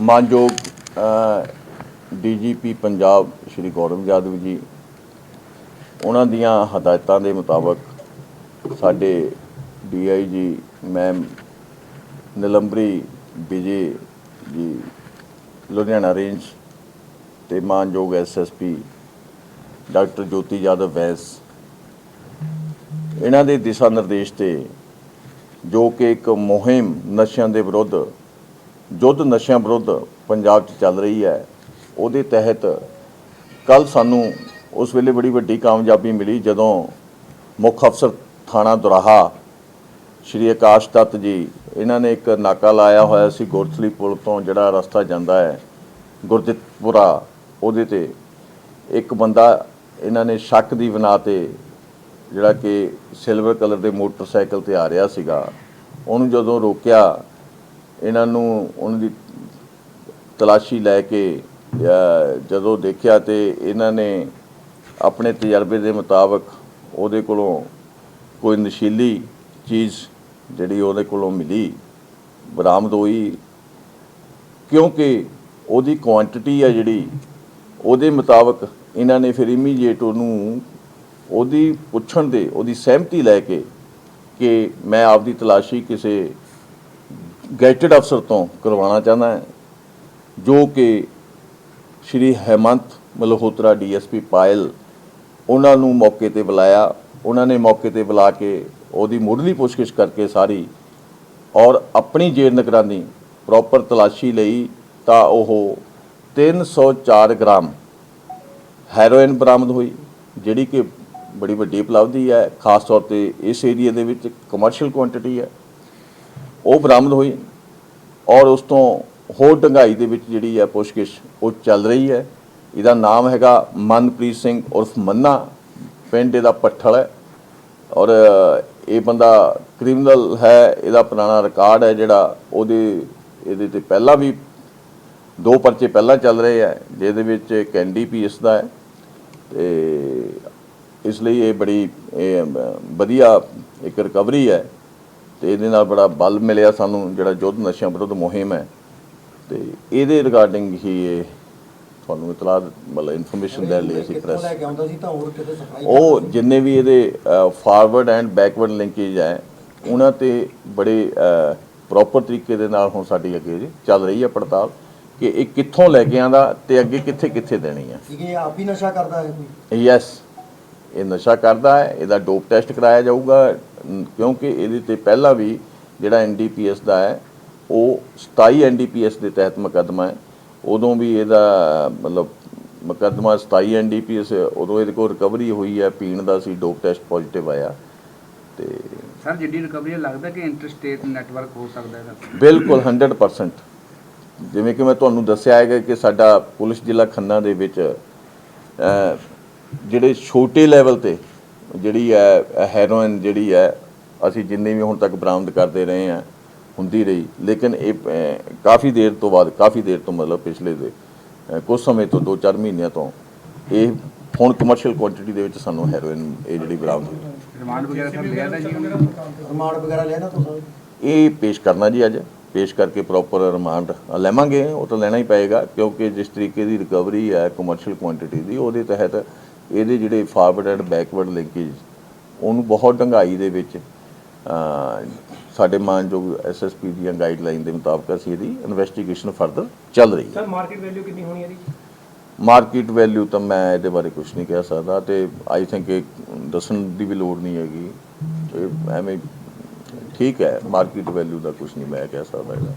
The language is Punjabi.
ਮਾਨਯੋਗ ਡੀਜੀਪੀ ਪੰਜਾਬ ਸ਼੍ਰੀ ਗੌਰਵ ਯਾਦਵ ਜੀ, ਉਹਨਾਂ ਦੀਆਂ ਹਦਾਇਤਾਂ ਦੇ ਮੁਤਾਬਕ ਸਾਡੇ ਡੀਆਈਜੀ ਮੈਮ ਨਿਲੰਬਰੀ ਵਿਜੇ ਜੀ, ਲੁਧਿਆਣਾ ਰੇਂਜ ਤੇ ਮਾਨਯੋਗ ਐਸਐਸਪੀ ਡਾਕਟਰ ਜੋਤੀ ਯਾਦਵ ਵੈਸ। ਇਹਨਾਂ ਦੇ ਦਿਸ਼ਾ ਨਿਰਦੇਸ਼ ਤੇ ਜੋ ਕਿ ਇੱਕ ਮੁਹਿੰਮ ਨਸ਼ਿਆਂ ਦੇ ਵਿਰੁੱਧ ਯੁੱਧ ਨਸ਼ਿਆਂ ਵਿਰੁੱਧ ਪੰਜਾਬ 'ਚ ਚੱਲ ਰਹੀ ਹੈ, ਉਹਦੇ ਤਹਿਤ ਕੱਲ ਸਾਨੂੰ ਉਸ ਵੇਲੇ ਬੜੀ ਵੱਡੀ ਕਾਮਯਾਬੀ ਮਿਲੀ ਜਦੋਂ ਮੁੱਖ ਅਫਸਰ ਥਾਣਾ ਦੁਰਾਹਾ ਸ਼੍ਰੀ ਆਕਾਸ਼ ਦੱਤ ਜੀ, ਇਹਨਾਂ ਨੇ ਇੱਕ ਨਾਕਾ ਲਾਇਆ ਹੋਇਆ ਸੀ ਗੁਰਥਲੀ ਪੁਲ ਤੋਂ, ਜਿਹੜਾ ਰਸਤਾ ਜਾਂਦਾ ਹੈ ਗੁਰਦਿੱਤਪੁਰਾ ਉਹਦੇ ਤੇ ਇੱਕ ਬੰਦਾ ਇਹਨਾਂ ਨੇ ਸ਼ੱਕ ਦੀ ਬਣਾ ਤੇ ਜਿਹੜਾ ਕਿ ਸਿਲਵਰ ਕਲਰ ਦੇ ਮੋਟਰਸਾਈਕਲ ਤੇ ਆ ਰਿਹਾ ਸੀਗਾ, ਉਹਨੂੰ ਜਦੋਂ ਰੋਕਿਆ ਇਹਨਾਂ ਨੂੰ ਉਹਨਾਂ ਦੀ ਤਲਾਸ਼ੀ ਲੈ ਕੇ ਜਦੋਂ ਦੇਖਿਆ ਤੇ ਇਹਨਾਂ ਨੇ ਆਪਣੇ ਤਜਰਬੇ ਦੇ ਮੁਤਾਬਕ ਉਹਦੇ ਕੋਲੋਂ ਕੋਈ ਨਸ਼ੀਲੀ ਚੀਜ਼ ਜਿਹੜੀ ਉਹਦੇ ਕੋਲੋਂ ਮਿਲੀ, ਬਰਾਮਦ ਹੋਈ, ਕਿਉਂਕਿ ਉਹਦੀ ਕੁਆਂਟੀਟੀ ਆ ਜਿਹੜੀ, ਉਹਦੇ ਮੁਤਾਬਕ ਇਹਨਾਂ ਨੇ ਫਿਰ ਇਮੀਡੀਏਟ ਉਹਨੂੰ ਉਹਦੀ ਪੁੱਛਣ ਦੇ ਉਹਦੀ ਸਹਿਮਤੀ ਲੈ ਕੇ ਕਿ ਮੈਂ ਆਪਦੀ ਤਲਾਸ਼ੀ ਕਿਸੇ ਗੈਜਟਡ ਅਫਸਰ ਤੋਂ ਕਰਵਾਉਣਾ ਚਾਹੁੰਦਾ ਹੈ, ਜੋ ਕਿ ਸ਼੍ਰੀ ਹੈਮੰਤ ਮਲਹੋਤਰਾ ਡੀਐਸਪੀ ਪਾਇਲ ਉਹਨਾਂ ਨੂੰ ਮੌਕੇ ਤੇ ਬੁਲਾਇਆ। ਉਹਨਾਂ ਨੇ ਮੌਕੇ ਤੇ ਬੁਲਾ ਕੇ ਉਹਦੀ ਮੁੱਢਲੀ ਪੁੱਛਗਿੱਛ ਕਰਕੇ ਸਾਰੀ ਔਰ ਆਪਣੀ ਜੇਰ ਨਿਗਰਾਨੀ ਪ੍ਰੋਪਰ ਤਲਾਸ਼ੀ ਲਈ ਤਾਂ ਉਹ 304 ਗ੍ਰਾਮ ਹੈਰੋਇਨ ਬਰਾਮਦ ਹੋਈ, ਜਿਹੜੀ ਕਿ ਬੜੀ ਵੱਡੀ ਉਪਲਬਧੀ ਹੈ। ਖਾਸ ਤੌਰ ਤੇ ਇਸ ਏਰੀਆ ਦੇ ਵਿੱਚ ਕਮਰਸ਼ੀਅਲ ਕੁਆਂਟੀਟੀ ਹੈ। ਉਹ ਬਰਾਮਦ ਹੋਈ ਔਰ ਉਸ ਤੋਂ ਹੋਰ ਡੰਗਾਈ ਦੇ ਵਿੱਚ ਜਿਹੜੀ ਹੈ ਪੁੱਛਗਿੱਛ ਉਹ ਚੱਲ ਰਹੀ ਹੈ। ਇਹਦਾ ਨਾਮ ਹੈਗਾ ਮਨਪ੍ਰੀਤ ਸਿੰਘ ਉਰਫ ਮੰਨਾ, ਪਿੰਡ ਇਹਦਾ ਪੱਠਲ ਹੈ ਔਰ ਇਹ ਬੰਦਾ ਕ੍ਰਿਮੀਨਲ ਹੈ, ਇਹਦਾ ਪੁਰਾਣਾ ਰਿਕਾਰਡ ਹੈ ਜਿਹੜਾ ਉਹਦੇ, ਇਹਦੇ ਤੇ ਪਹਿਲਾਂ ਵੀ ਦੋ ਪਰਚੇ ਪਹਿਲਾਂ ਚੱਲ ਰਹੇ ਆ ਜਿਹਦੇ ਵਿੱਚ ਇੱਕ ਐਨਡੀਪੀਐਸ ਦਾ ਹੈ ਤੇ ਇਸ ਲਈ ਇਹ ਬੜੀ ਵਧੀਆ ਇੱਕ ਰਿਕਵਰੀ ਹੈ। ਤੇ ਇਹਦੇ ਨਾਲ ਬੜਾ ਬਲ ਮਿਲਿਆ ਸਾਨੂੰ ਜਿਹੜਾ ਯੁੱਧ ਨਸ਼ਿਆਂ ਵਿਰੁੱਧ ਮੁਹਿੰਮ ਹੈ। ਤੇ ਇਹਦੇ ਰਿਗਾਰਡਿੰਗ ਹੀ ਇਹ ਤੁਹਾਨੂੰ ਇਤਲਾਹ ਮਤਲਬ ਇਨਫੋਰਮੇਸ਼ਨ ਦੇਣ ਲਈ ਅਸੀਂ ਪ੍ਰੈਸ ਉਹ ਜਿੰਨੇ ਵੀ ਇਹਦੇ ਫਾਰਵਰਡ ਐਂਡ ਬੈਕਵਰਡ ਲਿੰਕੇਜ ਹੈ ਉਹਨਾਂ ਤੇ ਬੜੇ ਪ੍ਰੋਪਰ ਤਰੀਕੇ ਦੇ ਨਾਲ ਹੁਣ ਸਾਡੀ ਅੱਗੇ ਜੀ ਚੱਲ ਰਹੀ ਹੈ ਪੜਤਾਲ ਕਿ ਇਹ ਕਿੱਥੋਂ ਲੈ ਕੇ ਆਂਦਾ ਤੇ ਅੱਗੇ ਕਿੱਥੇ ਕਿੱਥੇ ਦੇਣੀ ਹੈ। ਇਹ ਆਪ ਹੀ ਨਸ਼ਾ ਕਰਦਾ ਹੈ ਕੋਈ? ਯੈਸ ਇਹ ਨਸ਼ਾ ਕਰਦਾ ਹੈ ਇਹਦਾ ਡੋਪ ਟੈਸਟ ਕਰਾਇਆ ਜਾਊਗਾ ਕਿਉਂਕਿ ਇਹਦੇ ਤੇ ਪਹਿਲਾਂ ਵੀ ਜਿਹੜਾ ਐਨਡੀਪੀਐਸ ਦਾ ਹੈ ਉਹ 27 ਐਨਡੀਪੀਐਸ ਦੇ ਤਹਿਤ ਮੁਕੱਦਮਾ ਹੈ। ਉਦੋਂ ਵੀ ਇਹਦਾ ਮਤਲਬ ਮੁਕੱਦਮਾ 27 ਐਨਡੀਪੀਐਸ ਉਦੋਂ ਇਹਦੇ ਕੋਲ ਰਿਕਵਰੀ ਹੋਈ ਹੈ ਪੀਣ ਦਾ ਸੀ ਡੋਪ ਟੈਸਟ ਪੋਜ਼ਿਟਿਵ ਆਇਆ। ਤੇ ਸਰ ਜਿੱਡੀ ਰਿਕਵਰੀ ਲੱਗਦਾ ਕਿ ਇੰਟਰਸਟੇਟ ਨੈਟਵਰਕ ਹੋ ਸਕਦਾ ਹੈ ਬਿਲਕੁਲ 100% ਜਿਵੇਂ ਕਿ ਮੈਂ ਤੁਹਾਨੂੰ ਦੱਸਿਆ ਹੈਗਾ ਕਿ ਸਾਡਾ ਪੁਲਿਸ ਜ਼ਿਲ੍ਹਾ ਖੰਨਾ ਦੇ ਵਿੱਚ ਜਿਹੜੇ ਛੋਟੇ ਲੈਵਲ ਤੇ ਜਿਹੜੀ ਹੈ ਹੈਰੋਇਨ ਜਿਹੜੀ ਹੈ ਅਸੀਂ ਜਿੰਨੇ ਵੀ ਹੁਣ ਤੱਕ ਬਰਾਮਦ ਕਰਦੇ ਰਹੇ ਹਾਂ ਹੁੰਦੀ ਰਹੀ। ਲੇਕਿਨ ਇਹ ਕਾਫੀ ਦੇਰ ਤੋਂ ਬਾਅਦ ਕਾਫੀ ਦੇਰ ਤੋਂ ਮਤਲਬ ਪਿਛਲੇ ਦੇ ਕੁਝ ਸਮੇਂ ਤੋਂ 2-4 ਮਹੀਨਿਆਂ ਤੋਂ ਇਹ ਹੁਣ ਕਮਰਸ਼ੀਅਲ ਕੁਆਂਟੀਟੀ ਦੇ ਵਿੱਚ ਸਾਨੂੰ ਹੈਰੋਇਨ ਇਹ ਜਿਹੜੀ ਬਰਾਮਦ ਹੋਈ। ਰਿਮਾਂਡ ਵਗੈਰਾ ਸਰ ਲਿਆ ਜੀ ਉਹਨੇ? ਰਿਮਾਂਡ ਵਗੈਰਾ ਲੈਣਾ ਤੁਸੀਂ? ਇਹ ਪੇਸ਼ ਕਰਨਾ ਜੀ ਅੱਜ। ਪੇਸ਼ ਕਰਕੇ ਪ੍ਰੋਪਰ ਰਿਮਾਂਡ ਲੈਵਾਂਗੇ। ਉਹ ਤਾਂ ਲੈਣਾ ਹੀ ਪਏਗਾ ਕਿਉਂਕਿ ਜਿਸ ਤਰੀਕੇ ਦੀ ਰਿਕਵਰੀ ਹੈ ਕਮਰਸ਼ੀਅਲ ਕੁਆਂਟੀਟੀ ਦੀ ਉਹਦੇ ਤਹਿਤ ਇਹਦੇ ਜਿਹੜੇ ਫਾਰਵਰਡ ਐਂਡ ਬੈਕਵਰਡ ਲਿੰਕੇਜ ਉਹਨੂੰ ਬਹੁਤ ਡੰਗਾਈ ਦੇ ਵਿੱਚ ਸਾਡੇ ਮਾਨਯੋਗ ਐਸਐਸਪੀ ਦੀਆਂ ਗਾਈਡਲਾਈਨ ਦੇ ਮੁਤਾਬਕ ਅਸੀਂ ਇਹਦੀ ਇਨਵੈਸਟੀਗੇਸ਼ਨ ਫਰਦਰ ਚੱਲ ਰਹੀ ਹੈ। ਸਰ ਮਾਰਕੀਟ ਵੈਲਿਊ ਕਿੰਨੀ ਹੋਣੀ ਹੈ ਜੀ ਮਾਰਕੀਟ ਵੈਲਿਊ ਤਾਂ ਮੈਂ ਇਹਦੇ ਬਾਰੇ ਕੁਝ ਨਹੀਂ ਕਹਿ ਸਕਦਾ ਤੇ ਆਈ ਥਿੰਕ ਇਹ ਦੱਸਣ ਦੀ ਵੀ ਲੋੜ ਨਹੀਂ ਹੈਗੀ। ਇਹ ਐਵੇਂ ਠੀਕ ਹੈ ਮਾਰਕੀਟ ਵੈਲਿਊ ਦਾ ਕੁਝ ਨਹੀਂ ਮੈਂ ਕਹਿ ਸਕਦਾ ਇਹਦਾ